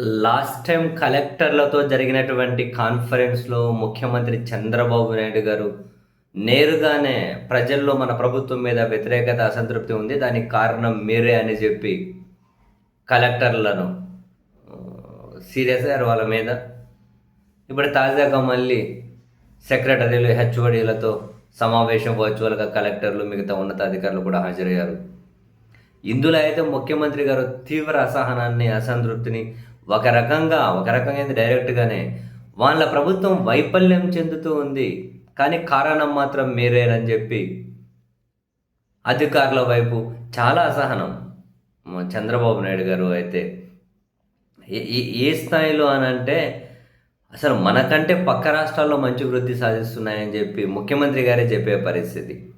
Last time కలెక్టర్లతో జరిగినటువంటి కాన్ఫరెన్స్లో ముఖ్యమంత్రి చంద్రబాబు నాయుడు గారు నేరుగానే ప్రజల్లో మన ప్రభుత్వం మీద వ్యతిరేకత అసంతృప్తి ఉంది. దానికి కారణం మీరే అని చెప్పి కలెక్టర్లను సీరియస్ అయ్యారు వాళ్ళ మీద. ఇప్పుడు తాజాగా మళ్ళీ సెక్రటరీలు హెచ్ఓడీలతో సమావేశం వర్చువల్గా కలెక్టర్లు మిగతా ఉన్నతాధికారులు కూడా హాజరయ్యారు. ఇందులో అయితే ముఖ్యమంత్రి గారు తీవ్ర అసహనాన్ని అసంతృప్తిని ఒక రకంగా ఒక రకంగా ఏంది డైరెక్ట్గానే వాళ్ళ ప్రభుత్వం వైఫల్యం చెందుతూ ఉంది. కానీ కారణం మాత్రం మీరేనని చెప్పి అధికారుల వైపు చాలా అసహనం. చంద్రబాబు నాయుడు గారు అయితే ఏ- ఏ స్థాయిలో అని అంటే అసలు మనకంటే పక్క రాష్ట్రాల్లో మంచి వృద్ధి సాధిస్తున్నాయని చెప్పి ముఖ్యమంత్రి గారే చెప్పే పరిస్థితి.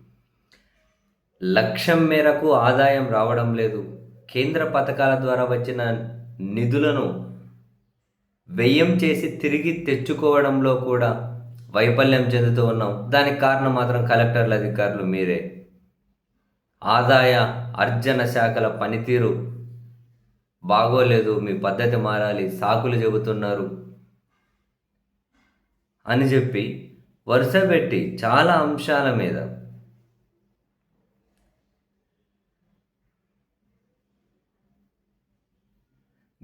లక్ష్యం మేరకు ఆదాయం రావడం లేదు. కేంద్ర పథకాల ద్వారా వచ్చిన నిధులను వ్యయం చేసి తిరిగి తెచ్చుకోవడంలో కూడా వైఫల్యం చెందుతూ ఉన్నాం. దానికి కారణం మాత్రం కలెక్టర్ల అధికారులు మీరే. ఆదాయ అర్జన శాఖల పనితీరు బాగోలేదు మీ పద్ధతి మారాలి సాకులు చెబుతున్నారు అని చెప్పి వరుస పెట్టి చాలా అంశాల మీద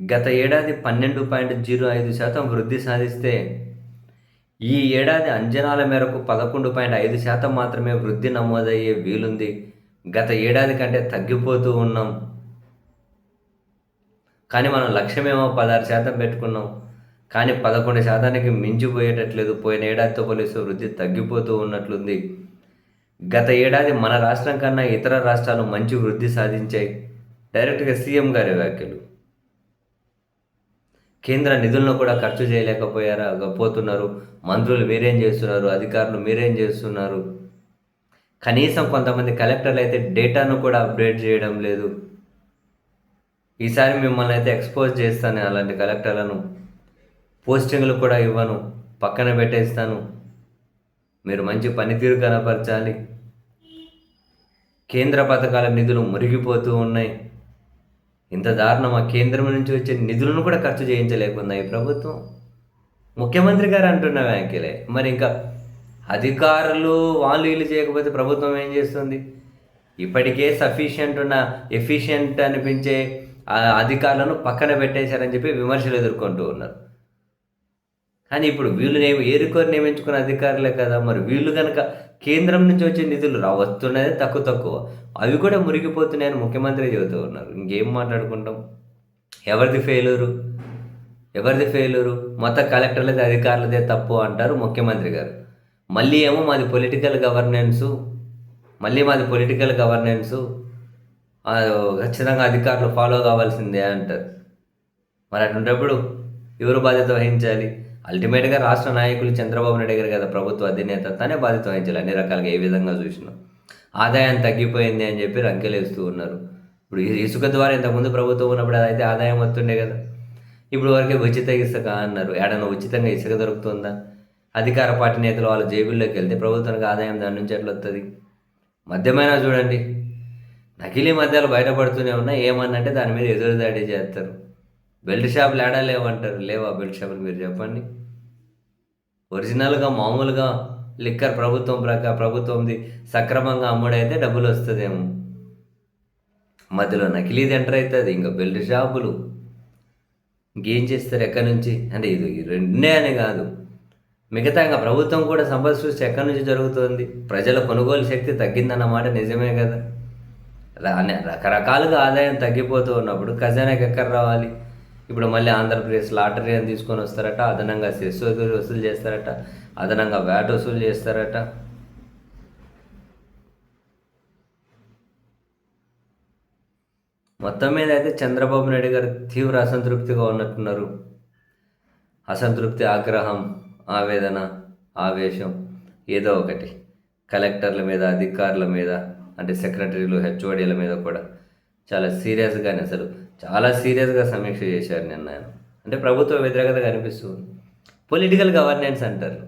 గత ఏడాది పన్నెండు పాయింట్ జీరో ఐదు శాతం వృద్ధి సాధిస్తే ఈ ఏడాది అంచనాల మేరకు పదకొండు పాయింట్ ఐదు శాతం మాత్రమే వృద్ధి నమోదయ్యే వీలుంది. గత ఏడాది కంటే తగ్గిపోతూ ఉన్నాం. కానీ మనం లక్ష్యమేమో పదహారు శాతం పెట్టుకున్నాం. కానీ పదకొండు శాతానికి మించిపోయేటట్లేదు. పోయిన ఏడాదితో పోలిస్తే వృద్ధి తగ్గిపోతూ ఉన్నట్లుంది. గత ఏడాది మన రాష్ట్రం కన్నా ఇతర రాష్ట్రాలు మంచి వృద్ధి సాధించాయి. డైరెక్ట్గా సీఎం గారి వ్యాఖ్యలు. కేంద్ర నిధులను కూడా ఖర్చు చేయలేకపోయారా? పోతున్నారు. మంత్రులు మీరేం చేస్తున్నారు? అధికారులు మీరేం చేస్తున్నారు? కనీసం కొంతమంది కలెక్టర్లు అయితే డేటాను కూడా అప్డేట్ చేయడం లేదు. ఈసారి మిమ్మల్ని అయితే ఎక్స్పోజ్ చేస్తాను అలాంటి కలెక్టర్లను. పోస్టింగ్లు కూడా ఇవ్వను. పక్కన పెట్టేస్తాను. మీరు మంచి పనితీరు కనపరచాలి. కేంద్ర పథకాల నిధులు మురిగిపోతూ ఉన్నాయి. ఇంత దారుణమా కేంద్రం నుంచి వచ్చే నిధులను కూడా ఖర్చు చేయించలేకుండా ఈ ప్రభుత్వం. ముఖ్యమంత్రి గారు అంటున్న వ్యాఖ్యలే మరి ఇంకా అధికారులు వాళ్ళు వీళ్ళు చేయకపోతే ప్రభుత్వం ఏం చేస్తుంది? ఇప్పటికే సఫిషియంట్ ఉన్న ఎఫిషియంట్ అనిపించే అధికారులను పక్కన పెట్టేశారని చెప్పి విమర్శలు ఎదుర్కొంటూ ఉన్నారు. కానీ ఇప్పుడు వీళ్ళు నేమి ఏరుకోరు నియమించుకున్న అధికారులే కదా. మరి వీళ్ళు కనుక కేంద్రం నుంచి వచ్చే నిధులు రా వస్తున్నది తక్కువ తక్కువ. అవి కూడా మురిగిపోతున్నాయని ముఖ్యమంత్రి చెబుతూ ఉన్నారు. ఇంకేం మాట్లాడుకుంటాం? ఎవరిది ఫెయిలూరు ఎవరిది ఫెయిలూరు మొత్తం కలెక్టర్లది అధికారులదే తప్పు అంటారు ముఖ్యమంత్రి గారు. మళ్ళీ ఏమో మాది పొలిటికల్ గవర్నెన్సు మళ్ళీ మాది పొలిటికల్ గవర్నెన్సు ఖచ్చితంగా అధికారులు ఫాలో కావాల్సిందే అంటారు. మరి అటువంటిప్పుడు ఎవరు బాధ్యత వహించాలి? అల్టిమేట్గా రాష్ట్ర నాయకులు చంద్రబాబు నాయుడు గారు కదా ప్రభుత్వ అధినేత తనే బాధ్యత వహించాలి. అన్ని రకాలుగా ఏ విధంగా చూసినా. ఆదాయం తగ్గిపోయింది అని చెప్పి రంకెలేస్తూ ఉన్నారు. ఇప్పుడు ఇసుక ద్వారా ఇంతకుముందు ప్రభుత్వం ఉన్నప్పుడు అదైతే ఆదాయం వస్తుండే కదా. ఇప్పుడు వరకే ఉచిత ఇసుక అన్నారు. ఏడన్నా ఉచితంగా ఇసుక దొరుకుతుందా? అధికార పార్టీ నేతలు వాళ్ళ జేబుల్లోకి వెళ్తే ప్రభుత్వానికి ఆదాయం దాని నుంచి ఎట్లా వస్తుంది మద్యమైనా చూడండి. నకిలీ మద్యాలు బయటపడుతూనే ఉన్నాయి ఏమన్నంటే దాని మీద ఎదురుదాడి చేస్తారు. బెల్ట్ షాపులు ఏడా లేవంటారు? లేవా బెల్ట్ షాపులు మీరు చెప్పండి. ఒరిజినల్గా మామూలుగా లిక్కర్ ప్రభుత్వం ప్రకా ప్రభుత్వంది సక్రమంగా అమ్ముడైతే డబ్బులు వస్తుందేమో. మధ్యలో నకిలీది ఎంటర్ అవుతుంది ఇంకా బెల్ట్ షాపులు. ఇంకేం చేస్తారు? ఎక్కడి నుంచి? అంటే ఇది రెండే అని కాదు. మిగతా ఇంకా ప్రభుత్వం కూడా సంపద సృష్టి ఎక్కడి నుంచి జరుగుతుంది? ప్రజల కొనుగోలు శక్తి తగ్గిందన్నమాట నిజమే కదా. అనే రకరకాలుగా ఆదాయం తగ్గిపోతూ ఉన్నప్పుడు ఖజానాకి ఎక్కడ రావాలి? ఇప్పుడు మళ్ళీ ఆంధ్రప్రదేశ్ లాటరీ అని తీసుకొని వస్తారట అదనంగా సెస్ వసూలు చేస్తారట అదనంగా వ్యాట్ వసూలు చేస్తారట. మొత్తం మీద అయితే చంద్రబాబు నాయుడు గారు తీవ్ర అసంతృప్తిగా ఉన్నట్టున్నారు. అసంతృప్తి ఆగ్రహం ఆవేదన ఆవేశం ఏదో ఒకటి. కలెక్టర్ల మీద అధికారుల మీద అంటే సెక్రటరీలు హెచ్ఓడీల మీద కూడా చాలా సీరియస్గానే అసలు చాలా సీరియస్గా సమీక్ష చేశారు నిన్న ఆయన. అంటే ప్రభుత్వ వ్యతిరేకత కనిపిస్తుంది. పొలిటికల్ గవర్నెన్స్ అంటారు.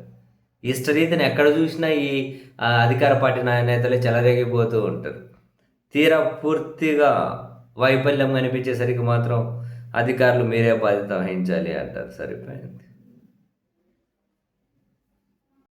ఇష్టరీతిని ఎక్కడ చూసినా ఈ అధికార పార్టీ నేతలే చెలరేగిపోతూ ఉంటారు. తీరా పూర్తిగా వైఫల్యం కనిపించేసరికి మాత్రం అధికారులు మీరే బాధ్యత వహించాలి అంటారు. సరిపోయింది.